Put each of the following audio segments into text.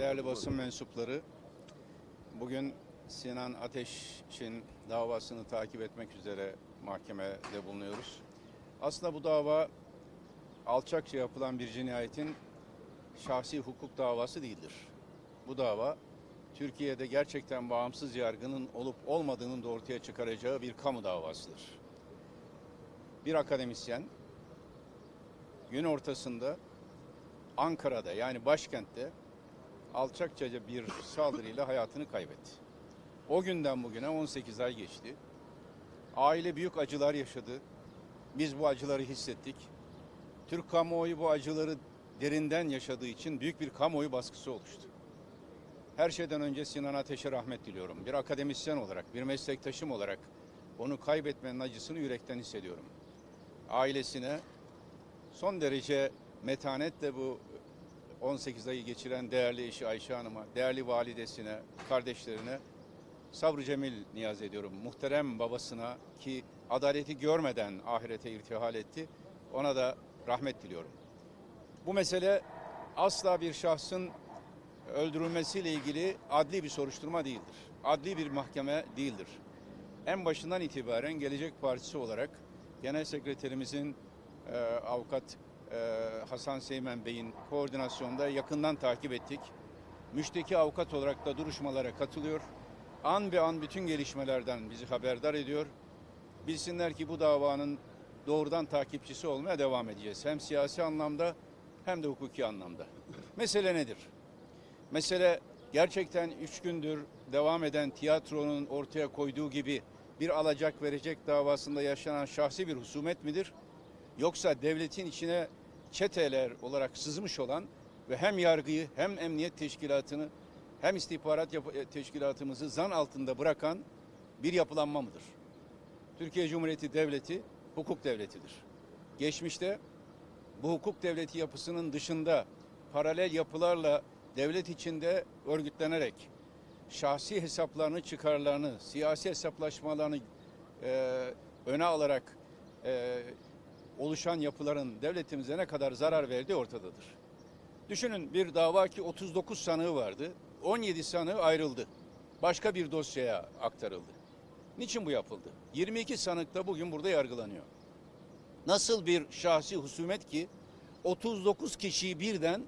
değerli basın mensupları, bugün Sinan Ateş'in davasını takip etmek üzere mahkemede bulunuyoruz. Aslında bu dava alçakça yapılan bir cinayetin şahsi hukuk davası değildir. Bu dava Türkiye'de gerçekten bağımsız yargının olup olmadığının da ortaya çıkaracağı bir kamu davasıdır. Bir akademisyen gün ortasında Ankara'da yani başkentte alçakçaca bir saldırıyla hayatını kaybetti. O günden bugüne 18 ay geçti. Aile büyük acılar yaşadı. Biz bu acıları hissettik. Türk kamuoyu bu acıları derinden yaşadığı için büyük bir kamuoyu baskısı oluştu. Her şeyden önce Sinan Ateş'e rahmet diliyorum. Bir akademisyen olarak, bir meslektaşım olarak onu kaybetmenin acısını yürekten hissediyorum. Ailesine son derece metanetle bu 18 ayı geçiren değerli eşi Ayşe Hanım'a, değerli validesine, kardeşlerine sabrı cemil niyaz ediyorum. Muhterem babasına ki adaleti görmeden ahirete irtihal etti. Ona da rahmet diliyorum. Bu mesele asla bir şahsın öldürülmesiyle ilgili adli bir soruşturma değildir. Adli bir mahkeme değildir. En başından itibaren Gelecek Partisi olarak Genel Sekreterimizin e, avukat Hasan Seymen Bey'in koordinasyonda yakından takip ettik. Müşteki avukat olarak da duruşmalara katılıyor. An be an bütün gelişmelerden bizi haberdar ediyor. Bilsinler ki bu davanın doğrudan takipçisi olmaya devam edeceğiz. Hem siyasi anlamda hem de hukuki anlamda. Mesele nedir? Mesele gerçekten üç gündür devam eden tiyatronun ortaya koyduğu gibi bir alacak verecek davasında yaşanan şahsi bir husumet midir? Yoksa devletin içine çeteler olarak sızmış olan ve hem yargıyı hem emniyet teşkilatını hem istihbarat e, teşkilatımızı zan altında bırakan bir yapılanma mıdır? Türkiye Cumhuriyeti Devleti hukuk devletidir. Geçmişte bu hukuk devleti yapısının dışında paralel yapılarla devlet içinde örgütlenerek şahsi hesaplarını, çıkarlarını, siyasi hesaplaşmalarını e, öne alarak e, oluşan yapıların devletimize ne kadar zarar verdiği ortadadır. Düşünün bir dava ki 39 sanığı vardı. 17 sanığı ayrıldı. Başka bir dosyaya aktarıldı. Niçin bu yapıldı? 22 sanık da bugün burada yargılanıyor. Nasıl bir şahsi husumet ki 39 kişiyi birden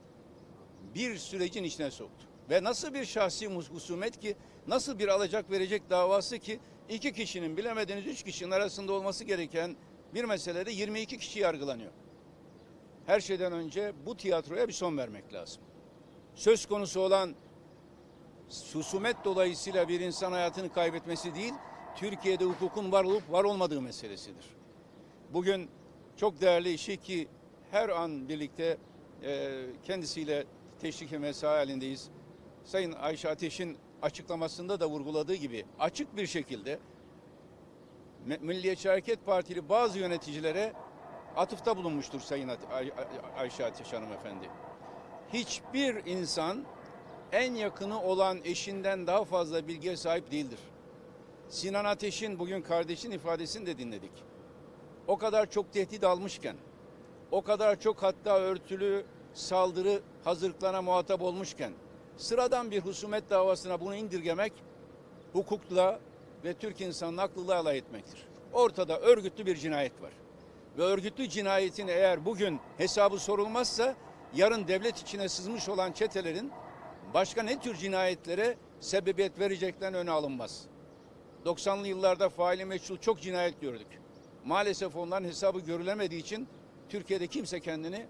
bir sürecin içine soktu. Ve nasıl bir şahsi husumet ki, nasıl bir alacak verecek davası ki iki kişinin bilemediniz üç kişinin arasında olması gereken bir meselede 22 kişi yargılanıyor. Her şeyden önce bu tiyatroya bir son vermek lazım. Söz konusu olan husumet dolayısıyla bir insan hayatını kaybetmesi değil, Türkiye'de hukukun var olup var olmadığı meselesidir. Bugün çok değerli işi ki her an birlikte e, kendisiyle teşvik mesai halindeyiz. Sayın Ayşe Ateş'in açıklamasında da vurguladığı gibi açık bir şekilde Milliyetçi Hareket Partili bazı yöneticilere atıfta bulunmuştur Sayın Ay- Ay- Ayşe Ateş hanımefendi. Hiçbir insan en yakını olan eşinden daha fazla bilgiye sahip değildir. Sinan Ateş'in bugün kardeşin ifadesini de dinledik. O kadar çok tehdit almışken, o kadar çok hatta örtülü saldırı hazırlıklarına muhatap olmuşken, sıradan bir husumet davasına bunu indirgemek hukukla ve Türk insanının aklıyla alay etmektir. Ortada örgütlü bir cinayet var. Ve örgütlü cinayetin eğer bugün hesabı sorulmazsa yarın devlet içine sızmış olan çetelerin başka ne tür cinayetlere sebebiyet vereceklerine öne alınmaz. 90'lı yıllarda faili meçhul çok cinayet gördük. Maalesef onların hesabı görülemediği için Türkiye'de kimse kendini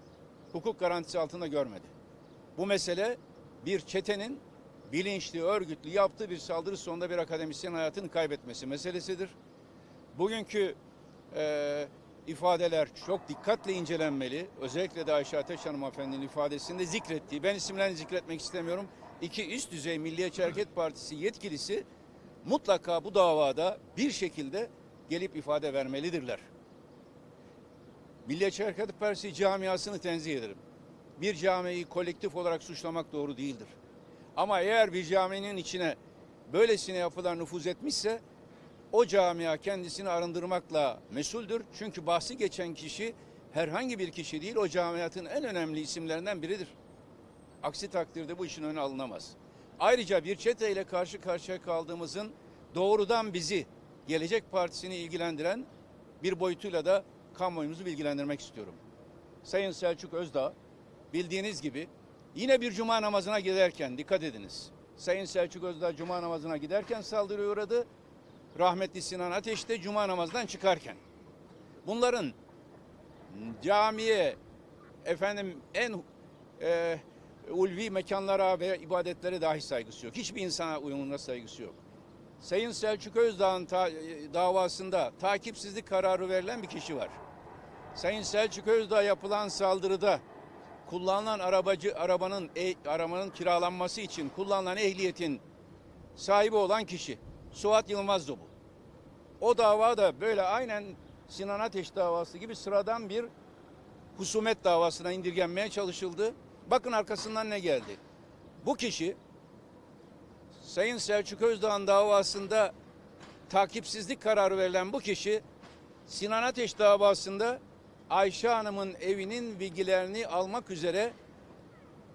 hukuk garantisi altında görmedi. Bu mesele bir çetenin bilinçli, örgütlü yaptığı bir saldırı sonunda bir akademisyen hayatını kaybetmesi meselesidir. Bugünkü e, ifadeler çok dikkatle incelenmeli. Özellikle de Ayşe Ateş hanımefendinin ifadesinde zikrettiği, ben isimlerini zikretmek istemiyorum. İki üst düzey Milliyetçi Hareket Partisi yetkilisi mutlaka bu davada bir şekilde gelip ifade vermelidirler. Milliyetçi Hareket Partisi camiasını tenzih ederim. Bir camiyi kolektif olarak suçlamak doğru değildir. Ama eğer bir caminin içine böylesine yapılar nüfuz etmişse o camia kendisini arındırmakla mesuldür. Çünkü bahsi geçen kişi herhangi bir kişi değil o camiatın en önemli isimlerinden biridir. Aksi takdirde bu işin önü alınamaz. Ayrıca bir çeteyle karşı karşıya kaldığımızın doğrudan bizi Gelecek Partisi'ni ilgilendiren bir boyutuyla da kamuoyumuzu bilgilendirmek istiyorum. Sayın Selçuk Özdağ bildiğiniz gibi yine bir cuma namazına giderken dikkat ediniz. Sayın Selçuk Özdağ cuma namazına giderken saldırıya uğradı. Rahmetli Sinan Ateş de cuma namazdan çıkarken. Bunların camiye efendim en e, ulvi mekanlara ve ibadetlere dahi saygısı yok. Hiçbir insana uyumuna saygısı yok. Sayın Selçuk Özdağ'ın ta- davasında takipsizlik kararı verilen bir kişi var. Sayın Selçuk Özdağ yapılan saldırıda kullanılan arabacı arabanın e, arabanın kiralanması için kullanılan ehliyetin sahibi olan kişi Suat Yılmaz'dı bu. O dava da böyle aynen Sinan Ateş davası gibi sıradan bir husumet davasına indirgenmeye çalışıldı. Bakın arkasından ne geldi. Bu kişi Sayın Selçuk Özdağ'ın davasında takipsizlik kararı verilen bu kişi Sinan Ateş davasında Ayşe Hanım'ın evinin bilgilerini almak üzere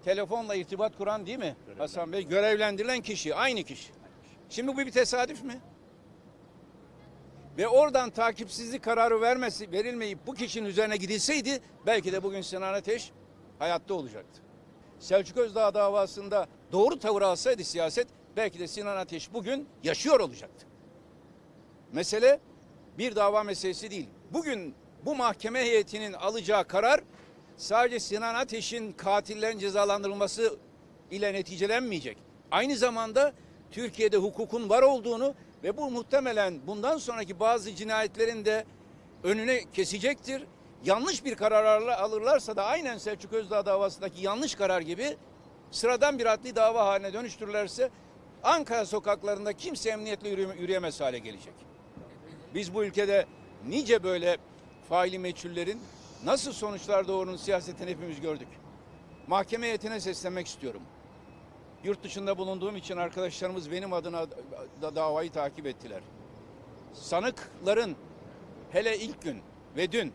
telefonla irtibat kuran değil mi Hasan Bey? Görevlendirilen kişi, aynı kişi. Şimdi bu bir tesadüf mü? Ve oradan takipsizlik kararı vermesi, verilmeyip bu kişinin üzerine gidilseydi belki de bugün Sinan Ateş hayatta olacaktı. Selçuk Özdağ davasında doğru tavır alsaydı siyaset belki de Sinan Ateş bugün yaşıyor olacaktı. Mesele bir dava meselesi değil. Bugün bu mahkeme heyetinin alacağı karar sadece Sinan Ateş'in katillerin cezalandırılması ile neticelenmeyecek. Aynı zamanda Türkiye'de hukukun var olduğunu ve bu muhtemelen bundan sonraki bazı cinayetlerin de önüne kesecektir. Yanlış bir karar alırlarsa da aynen Selçuk Özdağ davasındaki yanlış karar gibi sıradan bir adli dava haline dönüştürürlerse Ankara sokaklarında kimse emniyetle yürüyeme- yürüyemez hale gelecek. Biz bu ülkede nice böyle faili meçhullerin nasıl sonuçlar doğurun siyasetini hepimiz gördük. Mahkeme heyetine seslenmek istiyorum. Yurt dışında bulunduğum için arkadaşlarımız benim adına da davayı takip ettiler. Sanıkların hele ilk gün ve dün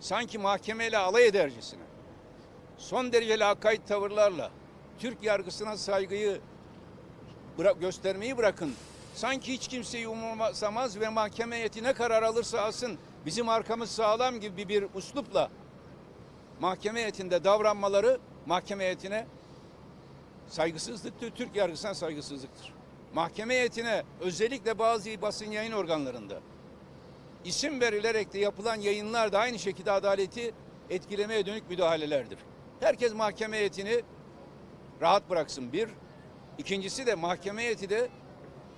sanki mahkemeyle alay edercesine son derece lakayt tavırlarla Türk yargısına saygıyı bıra- göstermeyi bırakın. Sanki hiç kimseyi umursamaz ve mahkeme heyeti ne karar alırsa alsın bizim arkamız sağlam gibi bir uslupla mahkeme heyetinde davranmaları mahkeme heyetine saygısızlıktır. Türk yargısına saygısızlıktır. Mahkeme heyetine özellikle bazı basın yayın organlarında isim verilerek de yapılan yayınlar da aynı şekilde adaleti etkilemeye dönük müdahalelerdir. Herkes mahkeme heyetini rahat bıraksın bir. İkincisi de mahkeme heyeti de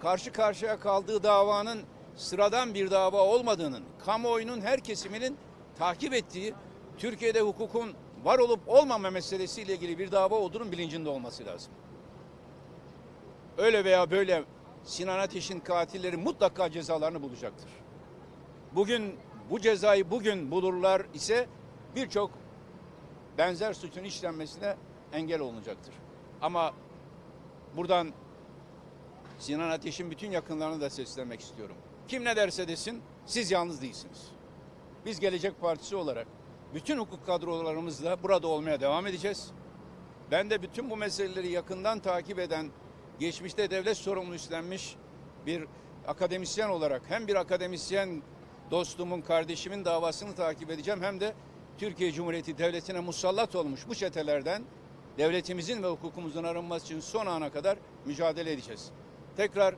karşı karşıya kaldığı davanın sıradan bir dava olmadığının, kamuoyunun her kesiminin takip ettiği, Türkiye'de hukukun var olup olmama meselesiyle ilgili bir dava olduğunun bilincinde olması lazım. Öyle veya böyle Sinan Ateş'in katilleri mutlaka cezalarını bulacaktır. Bugün bu cezayı bugün bulurlar ise birçok benzer suçun işlenmesine engel olunacaktır. Ama buradan Sinan Ateş'in bütün yakınlarına da seslenmek istiyorum. Kim ne derse desin siz yalnız değilsiniz. Biz Gelecek Partisi olarak bütün hukuk kadrolarımızla burada olmaya devam edeceğiz. Ben de bütün bu meseleleri yakından takip eden, geçmişte devlet sorumlu üstlenmiş bir akademisyen olarak hem bir akademisyen dostumun, kardeşimin davasını takip edeceğim hem de Türkiye Cumhuriyeti Devleti'ne musallat olmuş bu çetelerden devletimizin ve hukukumuzun arınması için son ana kadar mücadele edeceğiz. Tekrar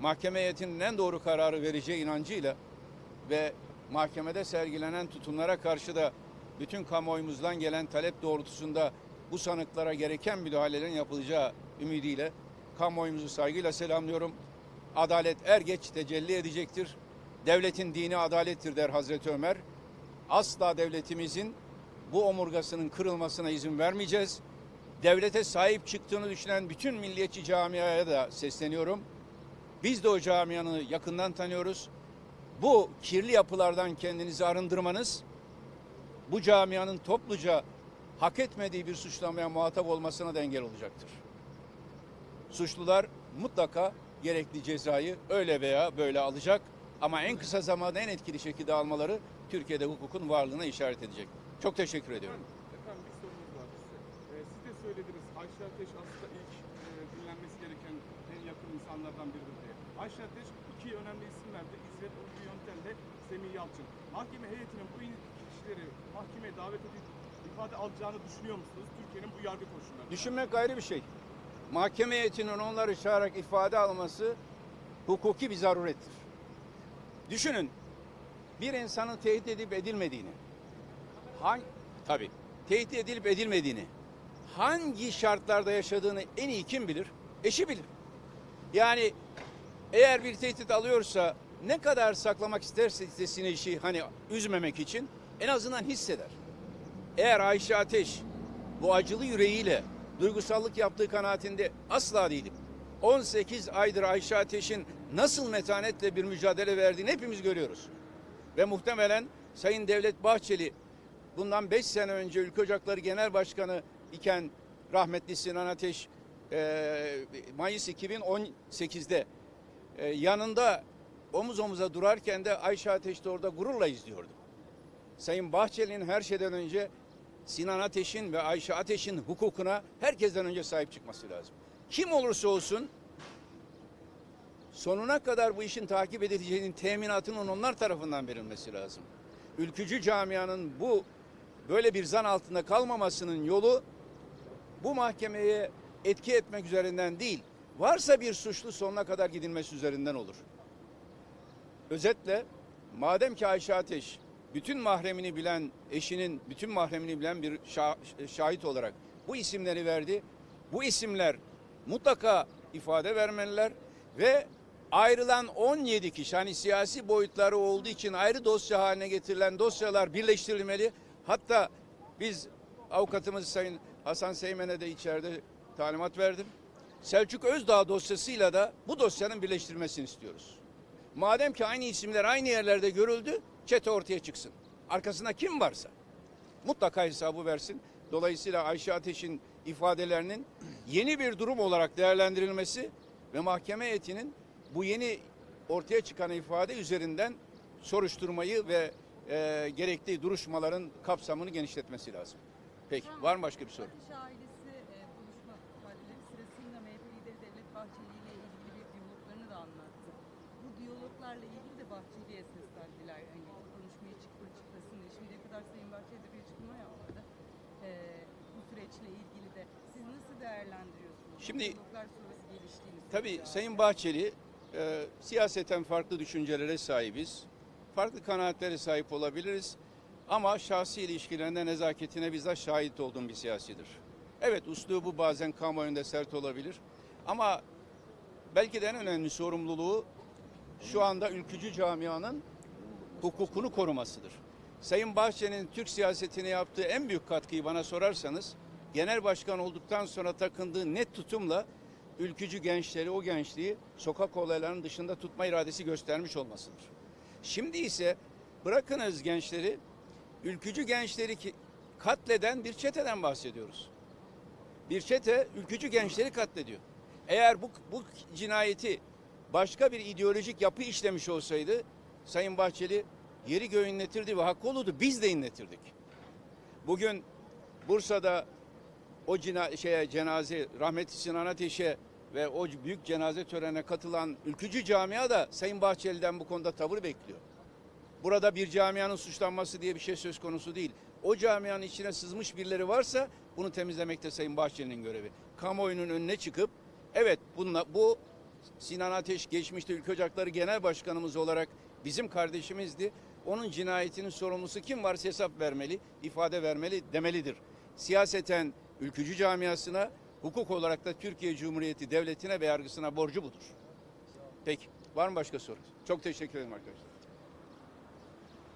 mahkeme heyetinin en doğru kararı vereceği inancıyla ve mahkemede sergilenen tutumlara karşı da bütün kamuoyumuzdan gelen talep doğrultusunda bu sanıklara gereken müdahalelerin yapılacağı ümidiyle kamuoyumuzu saygıyla selamlıyorum. Adalet er geç tecelli edecektir. Devletin dini adalettir der Hazreti Ömer. Asla devletimizin bu omurgasının kırılmasına izin vermeyeceğiz. Devlete sahip çıktığını düşünen bütün milliyetçi camiaya da sesleniyorum. Biz de o camianı yakından tanıyoruz. Bu kirli yapılardan kendinizi arındırmanız, bu camianın topluca hak etmediği bir suçlamaya muhatap olmasına da engel olacaktır. Suçlular mutlaka gerekli cezayı öyle veya böyle alacak ama en kısa zamanda en etkili şekilde almaları Türkiye'de hukukun varlığına işaret edecek. Çok teşekkür ediyorum. Efendim bir sorumuz var size. Ee, siz de söylediniz Ayşe Ateş aslında ilk e, dinlenmesi gereken en yakın insanlardan biridir diye. Ayşe Ateş iki önemli isim verdi. İzzet Ulvi Yöntem de Semih Yalçın. Mahkeme heyetinin bu kişileri mahkemeye davet edip ifade alacağını düşünüyor musunuz? Türkiye'nin bu yargı koşullarında. Düşünmek ayrı bir şey. Mahkeme heyetinin onları çağırarak ifade alması hukuki bir zarurettir. Düşünün bir insanın tehdit edip edilmediğini, hangi, tabii tehdit edilip edilmediğini, hangi şartlarda yaşadığını en iyi kim bilir? Eşi bilir. Yani eğer bir tehdit alıyorsa ne kadar saklamak isterse istesin eşi hani üzmemek için en azından hisseder. Eğer Ayşe Ateş bu acılı yüreğiyle duygusallık yaptığı kanaatinde asla değilim. 18 aydır Ayşe Ateş'in nasıl metanetle bir mücadele verdiğini hepimiz görüyoruz. Ve muhtemelen Sayın Devlet Bahçeli bundan 5 sene önce Ülke Ocakları Genel Başkanı iken rahmetli Sinan Ateş Mayıs 2018'de e, yanında omuz omuza durarken de Ayşe Ateş de orada gururla izliyordu. Sayın Bahçeli'nin her şeyden önce Sinan Ateş'in ve Ayşe Ateş'in hukukuna herkesten önce sahip çıkması lazım. Kim olursa olsun sonuna kadar bu işin takip edileceğinin teminatının onlar tarafından verilmesi lazım. Ülkücü camianın bu böyle bir zan altında kalmamasının yolu bu mahkemeye etki etmek üzerinden değil, varsa bir suçlu sonuna kadar gidilmesi üzerinden olur. Özetle madem ki Ayşe Ateş bütün mahremini bilen eşinin bütün mahremini bilen bir şa- şahit olarak bu isimleri verdi. Bu isimler mutlaka ifade vermeliler ve ayrılan 17 kişi hani siyasi boyutları olduğu için ayrı dosya haline getirilen dosyalar birleştirilmeli. Hatta biz avukatımız Sayın Hasan Seymen'e de içeride talimat verdim. Selçuk Özdağ dosyasıyla da bu dosyanın birleştirilmesini istiyoruz. Madem ki aynı isimler aynı yerlerde görüldü, çete ortaya çıksın. Arkasında kim varsa mutlaka hesabı versin. Dolayısıyla Ayşe Ateş'in ifadelerinin yeni bir durum olarak değerlendirilmesi ve mahkeme heyetinin bu yeni ortaya çıkan ifade üzerinden soruşturmayı ve e, gerekli duruşmaların kapsamını genişletmesi lazım. Peki var mı başka bir soru? Ateş ailesi e, buluşma ifadeleri sırasında MHP lideri Devlet Bahçeli ile ilgili bir diyaloglarını da anlattı. Bu diyaloglarla ilgili de Bahçeli'ye seslendiler. Hani konuşmaya çıkma çıkmasın diye. Şimdiye kadar Sayın Bahçeli de bir açıklama yapmadı. E, bu süreçle ilgili de. Siz nasıl değerlendiriyorsunuz? Şimdi-. Tabii Sayın Bahçeli e, siyaseten farklı düşüncelere sahibiz. Farklı kanaatlere sahip olabiliriz. Ama şahsi ilişkilerinde nezaketine bizzat şahit olduğum bir siyasidir. Evet uslubu bazen kamuoyunda sert olabilir. Ama belki de en önemli sorumluluğu şu anda ülkücü camianın hukukunu korumasıdır. Sayın Bahçeli'nin Türk siyasetine yaptığı en büyük katkıyı bana sorarsanız genel başkan olduktan sonra takındığı net tutumla ülkücü gençleri, o gençliği sokak olaylarının dışında tutma iradesi göstermiş olmasıdır. Şimdi ise bırakınız gençleri, ülkücü gençleri katleden bir çeteden bahsediyoruz. Bir çete ülkücü gençleri katlediyor. Eğer bu, bu cinayeti başka bir ideolojik yapı işlemiş olsaydı Sayın Bahçeli yeri göğü inletirdi ve hakkı olurdu. Biz de inletirdik. Bugün Bursa'da o cina şeye cenaze rahmetli Sinan Ateş'e ve o büyük cenaze törenine katılan ülkücü camia da Sayın Bahçeli'den bu konuda tavır bekliyor. Burada bir camianın suçlanması diye bir şey söz konusu değil. O camianın içine sızmış birileri varsa bunu temizlemek de Sayın Bahçeli'nin görevi. Kamuoyunun önüne çıkıp evet bununla, bu Sinan Ateş geçmişte Ülke Ocakları Genel Başkanımız olarak bizim kardeşimizdi. Onun cinayetinin sorumlusu kim varsa hesap vermeli, ifade vermeli demelidir. Siyaseten ülkücü camiasına, hukuk olarak da Türkiye Cumhuriyeti Devleti'ne ve yargısına borcu budur. Peki, var mı başka soru? Çok teşekkür ederim arkadaşlar.